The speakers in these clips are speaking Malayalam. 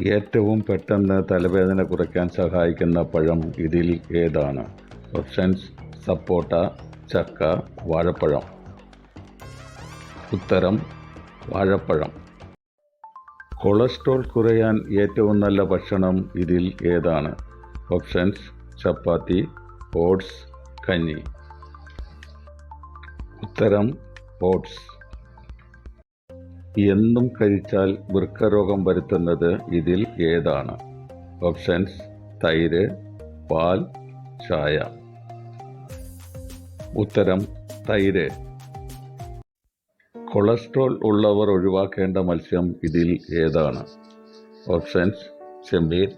ഏറ്റവും പെട്ടെന്ന് തലവേദന കുറയ്ക്കാൻ സഹായിക്കുന്ന പഴം ഇതിൽ ഏതാണ്? ഓപ്ഷൻസ് സപ്പോട്ട ചക്ക വാഴപ്പഴം. ഉത്തരം വാഴപ്പഴം. കൊളസ്ട്രോൾ കുറയാൻ ഏറ്റവും നല്ല ഭക്ഷണം ഇതിൽ ഏതാണ്? ഓപ്ഷൻസ് ചപ്പാത്തി ഓട്സ് കഞ്ഞി. ഉത്തരം ഓട്സ്. എന്നും കഴിച്ചാൽ വൃക്കരോഗം വരുത്തുന്നത് ഇതിൽ ഏതാണ്? ഓപ്ഷൻസ് തൈര് പാൽ ചായ. ഉത്തരം തൈര്. കൊളസ്ട്രോൾ ഉള്ളവർ ഒഴിവാക്കേണ്ട മത്സ്യം ഇതിൽ ഏതാണ്? ഓപ്ഷൻസ് ചെമ്മീൻ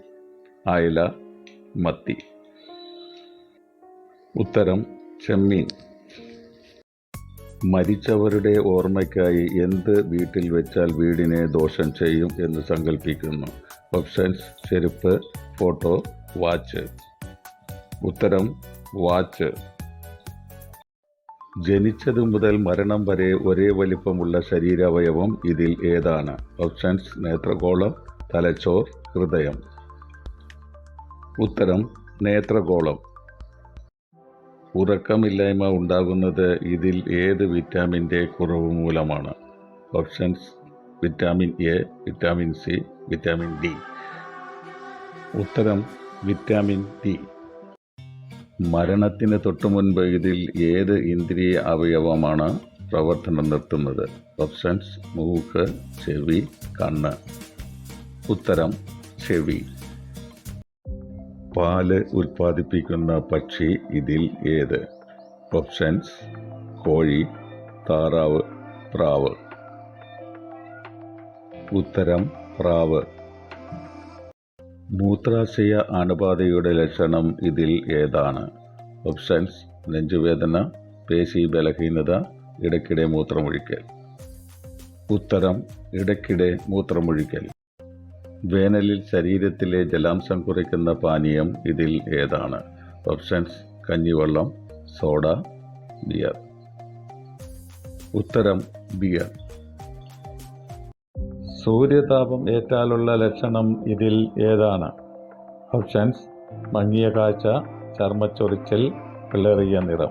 അയല മത്തി. ഉത്തരം ചെമ്മീൻ. മരിച്ചവരുടെ ഓർമ്മയ്ക്കായി എന്ത് വീട്ടിൽ വെച്ചാൽ വീടിനെ ദോഷം ചെയ്യും എന്ന് സങ്കല്പിക്കുന്നു ഓപ്ഷൻസ് ചെരുപ്പ് ഫോട്ടോ വാച്ച്. ഉത്തരം വാച്ച്. ജനിച്ചതു മുതൽ മരണം വരെ ഒരേ വലിപ്പമുള്ള ശരീരാവയവം ഇതിൽ ഏതാണ്? ഓപ്ഷൻസ് നേത്രഗോളം തലച്ചോർ ഹൃദയം. ഉത്തരം നേത്രഗോളം. ഉറക്കമില്ലായ്മ ഉണ്ടാകുന്നത് ഇതിൽ ഏത് വിറ്റാമിന്റെ കുറവ് മൂലമാണ്? Options vitamin A vitamin C vitamin D ഉത്തരം വിറ്റാമിൻ ഡി മരണത്തിന് തൊട്ടു മുൻപ് ഇതിൽ ഏത് ഇന്ദ്രിയ അവയവമാണ് പ്രവർത്തനം നിർത്തുന്നത്? ഓപ്ഷൻസ് മൂക്ക് ചെവി കണ്ണ്. ഉത്തരം ചെവി. പാൽ ഉൽപ്പാദിപ്പിക്കുന്ന പക്ഷി ഇതിൽ ഏത്? ഓപ്ഷൻസ് കോഴി താറാവ് പ്രാവ്. ഉത്തരം പ്രാവ്. മൂത്രാശയ അണുബാധയുടെ ലക്ഷണം ഇതിൽ ഏതാണ്? ഓപ്ഷൻസ് നെഞ്ചുവേദന പേശി ബലഹീനത ഇടയ്ക്കിടെ മൂത്രമൊഴിക്കൽ. ഉത്തരം ഇടയ്ക്കിടെ മൂത്രമൊഴിക്കൽ. വേനലിൽ ശരീരത്തിലെ ജലാംശം കുറയ്ക്കുന്ന പാനീയം ഇതിൽ ഏതാണ്? ഓപ്ഷൻസ് കഞ്ഞിവെള്ളം സോഡ ബിയർ ഉത്തരം ബിയർ സൂര്യതാപം ഏറ്റാലുള്ള ലക്ഷണം ഇതിൽ ഏതാണ്? ഓപ്ഷൻസ് മങ്ങിയ കാഴ്ച ചർമ്മച്ചൊറിച്ചിൽ പിളറിയ നിറം.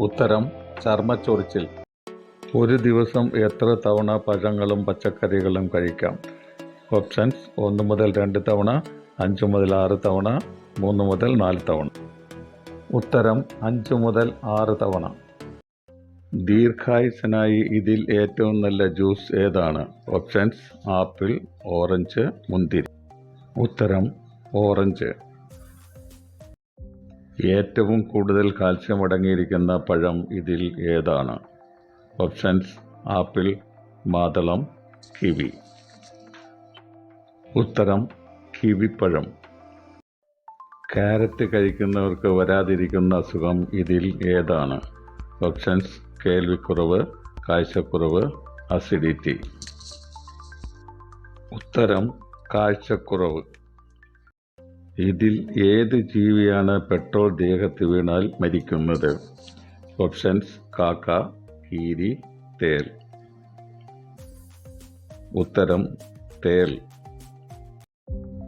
ഉത്തരം ചർമ്മച്ചൊറിച്ചിൽ. ഒരു ദിവസം എത്ര തവണ പഴങ്ങളും പച്ചക്കറികളും കഴിക്കാം? ഓപ്ഷൻസ് ഒന്ന് മുതൽ രണ്ട് തവണ അഞ്ച് മുതൽ ആറ് തവണ മൂന്ന് മുതൽ നാല് തവണ. ഉത്തരം അഞ്ച് മുതൽ ആറ് തവണ. ദീർഘായുസനായി ഇതിൽ ഏറ്റവും നല്ല ജ്യൂസ് ഏതാണ്? ഓപ്ഷൻസ് ആപ്പിൾ ഓറഞ്ച് മുന്തിരി. ഉത്തരം ഓറഞ്ച്. ഏറ്റവും കൂടുതൽ കാൽസ്യം അടങ്ങിയിരിക്കുന്ന പഴം ഇതിൽ ഏതാണ്? ഓപ്ഷൻസ് ആപ്പിൾ മാതളം കിവി. ഉത്തരം കിവിപ്പഴം. കാരറ്റ് കഴിക്കുന്നവർക്ക് വരാതിരിക്കുന്ന അസുഖം ഇതിൽ ഏതാണ്? ഓപ്ഷൻസ് കേൾവിക്കുറവ് കാഴ്ചക്കുറവ് അസിഡിറ്റി ഉത്തരം കാഴ്ചക്കുറവ്. ഇതിൽ ഏത് ജീവിയാണ് പെട്രോൾ ദേഹത്ത് വീണാൽ മരിക്കുന്നത്? ഓപ്ഷൻസ് കാക്ക കീരി തേൽ. ഉത്തരം തേൽ.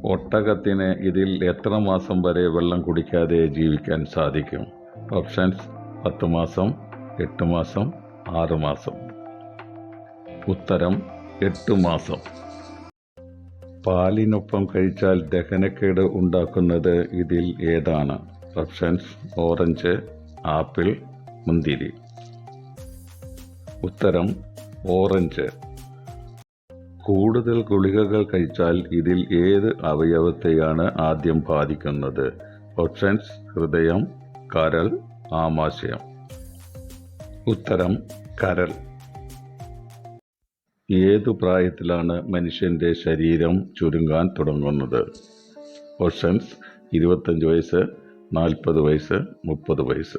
ഒട്ടകത്തിന് ഇതിൽ എത്ര മാസം വരെ വെള്ളം കുടിക്കാതെ ജീവിക്കാൻ സാധിക്കും? ഓപ്ഷൻസ് പത്ത് മാസം എട്ട് മാസം ആറ് മാസം. ഉത്തരം എട്ട് മാസം. പാലിനൊപ്പം കഴിച്ചാൽ ദഹനക്കേട് ഉണ്ടാക്കുന്നത് ഇതിൽ ഏതാണ്? ഓപ്ഷൻസ് ഓറഞ്ച് ആപ്പിൾ മുന്തിരി. ഉത്തരം ഓറഞ്ച്. കൂടുതൽ ഗുളികകൾ കഴിച്ചാൽ ഇതിൽ ഏത് അവയവത്തെയാണ് ആദ്യം ബാധിക്കുന്നത്? ഓപ്ഷൻസ് ഹൃദയം കരൾ ആമാശയം. ഉത്തരം കരൾ. ഏതു പ്രായത്തിലാണ് മനുഷ്യന്റെ ശരീരം ചുരുങ്ങാൻ തുടങ്ങുന്നത്? ഓപ്ഷൻസ് ഇരുപത്തഞ്ച് വയസ്സ് നാൽപ്പത് വയസ്സ് മുപ്പത് വയസ്സ്.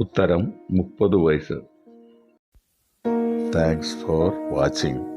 ഉത്തരം മുപ്പത് വയസ്സ്. Thanks for watching